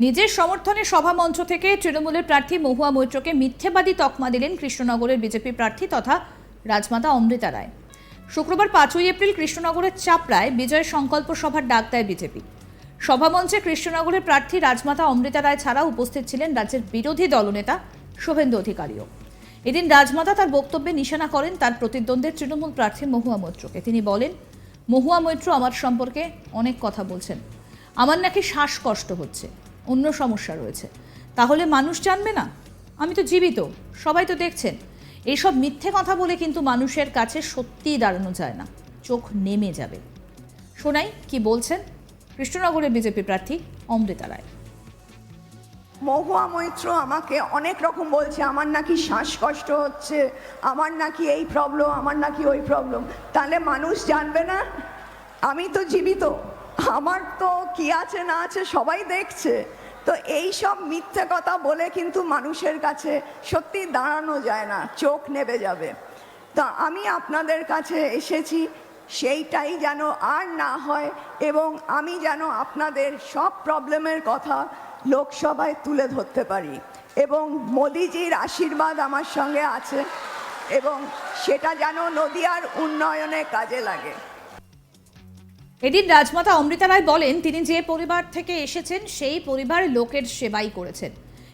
নিজের সমর্থনে সভামঞ্চ থেকে তৃণমূলের প্রার্থী মহুয়া মৈত্রকে মিথ্যেবাদী তকমা দিলেন কৃষ্ণনগরের বিজেপি প্রার্থী তথা রাজমাতা অমৃতা রায়। শুক্রবার পাঁচই এপ্রিল কৃষ্ণনগরের চাপড়ায় বিজয় সংকল্প সভার ডাক দেয় বিজেপি। সভামঞ্চে কৃষ্ণনগরের প্রার্থী রাজমাতা অমৃতা রায় ছাড়া উপস্থিত ছিলেন রাজ্যের বিরোধী দলনেতা শুভেন্দু অধিকারীও। এদিন রাজমাতা তার বক্তব্যে নিশানা করেন তার প্রতিদ্বন্দ্বের তৃণমূল প্রার্থী মহুয়া মৈত্রকে। তিনি বলেন, মহুয়া মৈত্র আমার সম্পর্কে অনেক কথা বলছেন। আমার নাকি শ্বাসকষ্ট হচ্ছে। অন্য সমস্যা রয়েছে। তাহলে মানুষ জানবে না? আমি তো জীবিত, সবাই তো দেখছেন। এইসব মিথ্যে কথা বলে কিন্তু মানুষের কাছে সত্যিই দাঁড়ানো যায় না, চোখ নেমে যাবে। শোনাই কি বলছেন? কৃষ্ণনগরের বিজেপি প্রার্থী অমৃতা রায়। মহুয়া মৈত্র আমাকে অনেক রকম বলছে, আমার নাকি শ্বাসকষ্ট হচ্ছে, আমার নাকি এই প্রবলেম আমার নাকি ওই প্রবলেম তাহলে মানুষ জানবে না? আমি তো জীবিত। আমার তো কি আছে, না আছে সবাই দেখছে। তো এই সব মিথ্যে কথা বলে কিন্তু মানুষের কাছে সত্যি দাঁড়ানো যায় না, চোখ নেবে যাবে। তা আমি আপনাদের কাছে এসেছি, সেইটাই যেন আর না হয় এবং আমি যেন আপনাদের সব প্রবলেমের কথা লোকসভায় তুলে ধরতে পারি এবং মোদিজির আশীর্বাদ আমার সঙ্গে আছে এবং সেটা যেন নদিয়ার উন্নয়নে কাজে লাগে। এদিন রাজমাতা অমৃতা রায় বলেন, তিনি যে পরিবার থেকে এসেছেন, সেই পরিবার লোকের সেবাই করেছেন।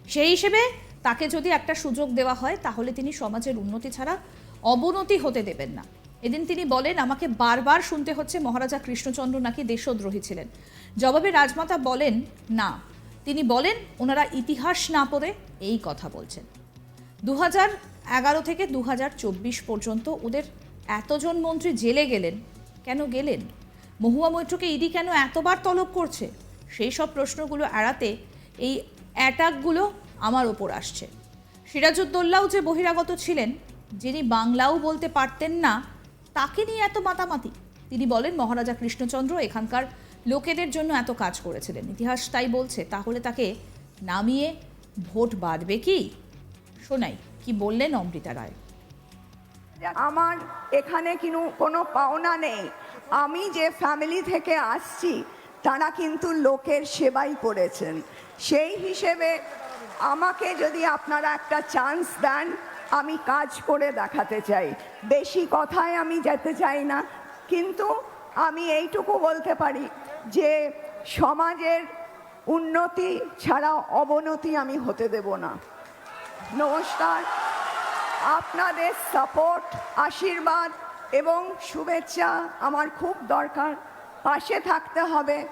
সেই হিসেবে তাকে যদি একটা সুযোগ দেওয়া হয়, তাহলে তিনি সমাজের উন্নতি ছাড়া অবনতি হতে দেবেন না। এদিন তিনি বলেন, আমাকে বারবার শুনতে হচ্ছে মহারাজা কৃষ্ণচন্দ্র নাকি দেশদ্রোহী ছিলেন। জবাবে রাজমাতা বলেন, না। তিনি বলেন, ওনারা ইতিহাস না পড়ে এই কথা বলছেন। দু এগারো থেকে দু হাজার চব্বিশ পর্যন্ত ওদের এতজন মন্ত্রী জেলে গেলেন। কেন গেলেন? মহুয়া মৈত্রকে ইডি কেন এতবার তলব করছে? সেই সব প্রশ্নগুলো এড়াতে এই অ্যাটাকগুলো আমার ওপর আসছে। সিরাজউদ্দৌলাও যে বহিরাগত ছিলেন, যিনি বাংলাও বলতে পারতেন না, তাকে নিয়ে এত মাতামাতি। তিনি বলেন, মহারাজা কৃষ্ণচন্দ্র এখানকার লোকেদের জন্য এত কাজ করেছিলেন। ইতিহাস তাই বলছে, তাহলে তাকে নামিয়ে ভোট বাড়বে কি? শোনাই, কি বললেন অমৃতা রায়? আমার এখানে কিনু কোনো পাওনা নেই। আমি যে ফ্যামিলি থেকে আসছি, তারা কিন্তু লোকের সেবাই করেছেন। সেই হিসেবে আমাকে যদি আপনারা একটা চান্স দেন, আমি কাজ করে দেখাতে চাই। বেশি কথায় আমি যেতে চাই না, কিন্তু আমি এইটুকু বলতে পারি যে, সমাজের উন্নতি ছাড়া অবনতি আমি হতে দেব না। নমস্কার। আপনাদের সাপোর্ট আশীর্বাদ এবং শুভেচ্ছা আমার খুব দরকার। পাশে থাকতে হবে।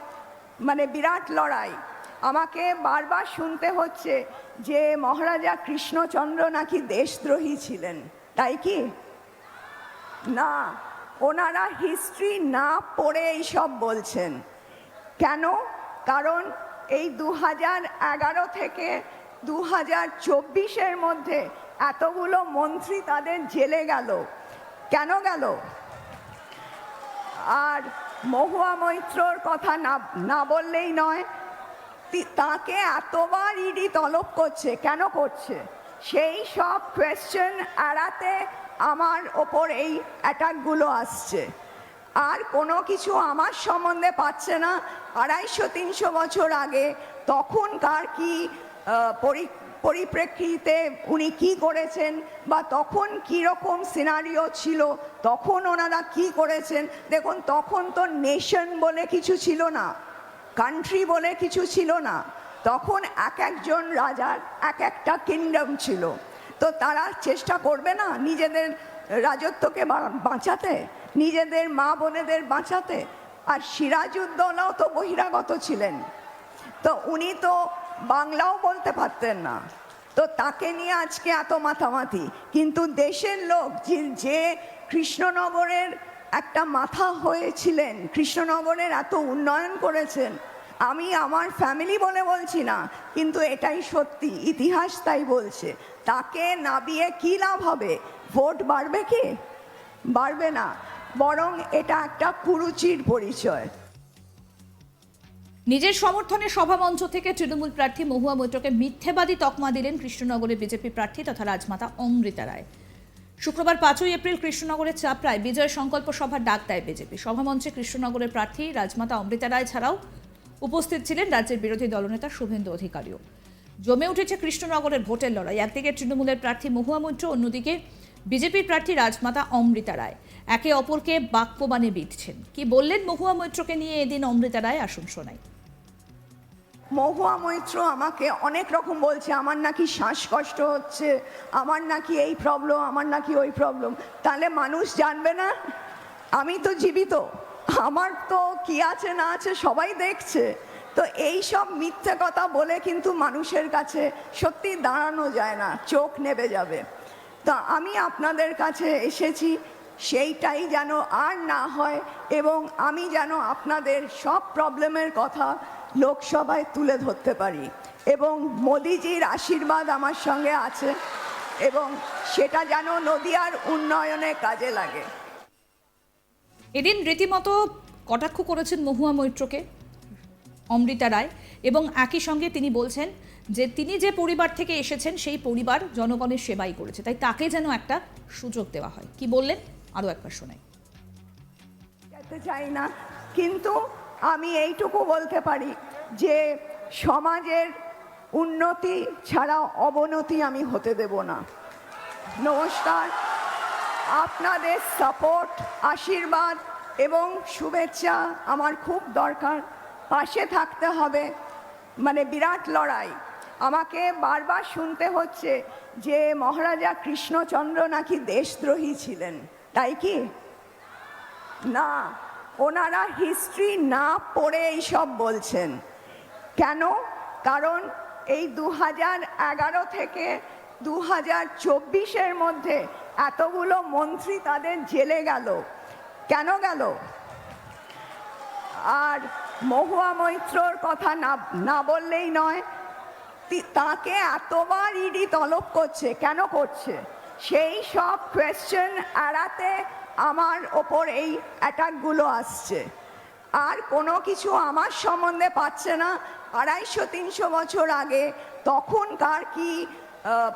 মানে বিরাট লড়াই। আমাকে বারবার শুনতে হচ্ছে যে মহারাজা কৃষ্ণচন্দ্র নাকি দেশদ্রোহী ছিলেন। তাই কি? না, ওনারা হিস্ট্রি না পড়ে এইসব বলছেন। কেন? কারণ এই দু এগারো থেকে দু হাজার মধ্যে এতগুলো মন্ত্রী তাদের জেলে গেল। কেন গেল? আর মহুয়া মৈত্রর কথা না না বললেই নয় তাকে এতবার ইডি তলব করছে, কেন করছে? সেই সব কোয়েশ্চেন এড়াতে আমার ওপর এই অ্যাটাকগুলো আসছে। আর কোনো কিছু আমার সম্বন্ধে পাচ্ছে না। আড়াইশো তিনশো বছর আগে তখনকার কি পরিপ্রেক্ষিতে উনি কি করেছেন বা তখন কি রকম সিনারিও ছিল, তখন ওনারা কি করেছেন? দেখুন, তখন তো নেশন বলে কিছু ছিল না কান্ট্রি বলে কিছু ছিল না, তখন এক একজন রাজার এক একটা কিংডম ছিল। তো তারা চেষ্টা করবে না নিজেদের রাজত্বকে বাঁচাতে, নিজেদের মা বোনেদের বাঁচাতে। আর সিরাজউদ্দৌলাও তো বহিরাগত ছিলেন। তো উনি তো বাংলাও বলতে পারতেন না। তো তাকে নিয়ে আজকে এত মাথামাতি কিন্তু দেশের লোক যে কৃষ্ণনগরের একটা মাথা হয়েছিলেন, কৃষ্ণনগরের এত উন্নয়ন করেছেন, আমি আমার ফ্যামিলি বলে বলছি না, কিন্তু এটাই সত্যি, ইতিহাস তাই বলছে। তাকে নাবিয়ে কি লাভ হবে? ভোট বাড়বে কি? বাড়বে না। বরং এটা একটা কুরুচির পরিচয়। নিজের সমর্থনে সভামঞ্চ থেকে তৃণমূল প্রার্থী মহুয়া মৈত্রকে মিথ্যেবাদী তকমা দিলেন কৃষ্ণনগরের বিজেপি প্রার্থী তথা রাজমাতা অমৃতা রায়। শুক্রবার পাঁচই এপ্রিল কৃষ্ণনগরের চাপড়ায় বিজয় সংকল্প সভার ডাক দেয় বিজেপি। সভামঞ্চে কৃষ্ণনগরের প্রার্থী রাজমাতা অমৃতা রায় ছাড়াও উপস্থিত ছিলেন রাজ্যের বিরোধী দলনেতা শুভেন্দু অধিকারীও। জমে উঠেছে কৃষ্ণনগরের ভোটের লড়াই। একদিকে তৃণমূলের প্রার্থী মহুয়া মৈত্র, অন্যদিকে বিজেপির প্রার্থী রাজমাতা অমৃতা রায়। একে অপরকে বাক্যবাণে বিধছেন। কি বললেন মহুয়া মৈত্রকে নিয়ে এদিন অমৃতা রায়? আসুন শোনাই। মহুয়া মৈত্র আমাকে অনেক রকম বলছে, আমার নাকি শ্বাসকষ্ট হচ্ছে, আমার নাকি এই প্রবলেম আমার নাকি ওই প্রবলেম তাহলে মানুষ জানবে না? আমি তো জীবিত, আমার তো কি আছে না আছে সবাই দেখছে। তো এই সব মিথ্যে কথা বলে কিন্তু মানুষের কাছে সত্যি দাঁড়ানো যায় না, চোখ নেবে যাবে। তা আমি আপনাদের কাছে এসেছি, সেইটাই যেন আর না হয় এবং আমি যেন আপনাদের সব প্রবলেমের কথা লোকসভায় তুলে ধরতে পারি। এবং মোদিজির আশীর্বাদ আমার সঙ্গে আছে এবং সেটা যেন নদিয়ার উন্নয়নে কাজে লাগে। এদিন রীতিমতো কটাক্ষ করেছেন মহুয়া মৈত্রকে অমৃতা রায় এবং একই সঙ্গে তিনি বলছেন যে তিনি যে পরিবার থেকে এসেছেন সেই পরিবার জনগণের সেবাই করেছে। তাই তাকে যেন একটা সুযোগ দেওয়া হয়। কি বললেন? আরও একবার শোনাই। চাই না কিন্তু আমি এইটুকু বলতে পারি যে সমাজের উন্নতি ছাড়া অবনতি আমি হতে দেব না। নমস্কার। আপনাদের সাপোর্ট আশীর্বাদ এবং শুভেচ্ছা আমার খুব দরকার। পাশে থাকতে হবে। মানে বিরাট লড়াই। আমাকে বারবার শুনতে হচ্ছে যে মহারাজা কৃষ্ণচন্দ্র নাকি দেশদ্রোহী ছিলেন। তাই কি? না। ওনারা হিস্ট্রি না পড়ে এইসব বলছেন। কেন? কারণ এই দু এগারো থেকে দু হাজার চব্বিশের মধ্যে এতগুলো মন্ত্রী তাদের জেলে গেল। কেন গেল? আর মহুয়া মৈত্রর কথা না না বললেই নয় তাকে এতবার ইডি তলব করছে, কেন করছে? সেই সব কোয়েশ্চেন এড়াতে আমার ওপর এই অ্যাটাকগুলো আসছে। আর কোনো কিছু আমার সম্বন্ধে পাচ্ছে না। আড়াইশো, তিনশো বছর আগে তখনকার কি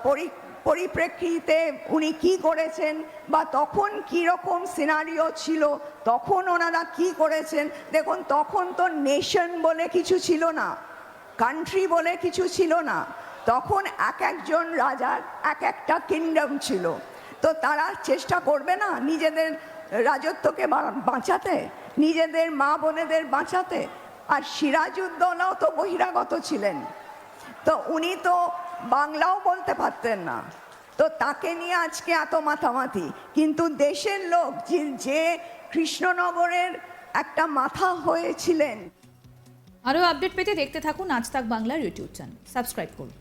পরি, পরিপ্রেক্ষিতে উনি কি করেছেন বা তখন কি রকম সিনারিও ছিল, তখন ওনারা কি করেছেন, দেখুন, তখন তো নেশন বলে কিছু ছিল না কান্ট্রি বলে কিছু ছিল না। তখন এক একজন রাজার এক একটা কিংডম ছিল। তো তারা চেষ্টা করবে না নিজেদের রাজত্বকে বাঁচাতে, নিজেদের মা বোনেদের বাঁচাতে। আর সিরাজউদ্দৌলাও তো বহিরাগত ছিলেন। তো উনি তো বাংলাও বলতে পারতেন না। তো তাকে নিয়ে আজকে এত মাথামাতি কিন্তু দেশের লোক যে কৃষ্ণনগরের একটা মাথা হয়েছিলেন। আরও আপডেট পেতে দেখতে থাকুন আজ তাক বাংলার ইউটিউব চ্যানেল। সাবস্ক্রাইব করুন।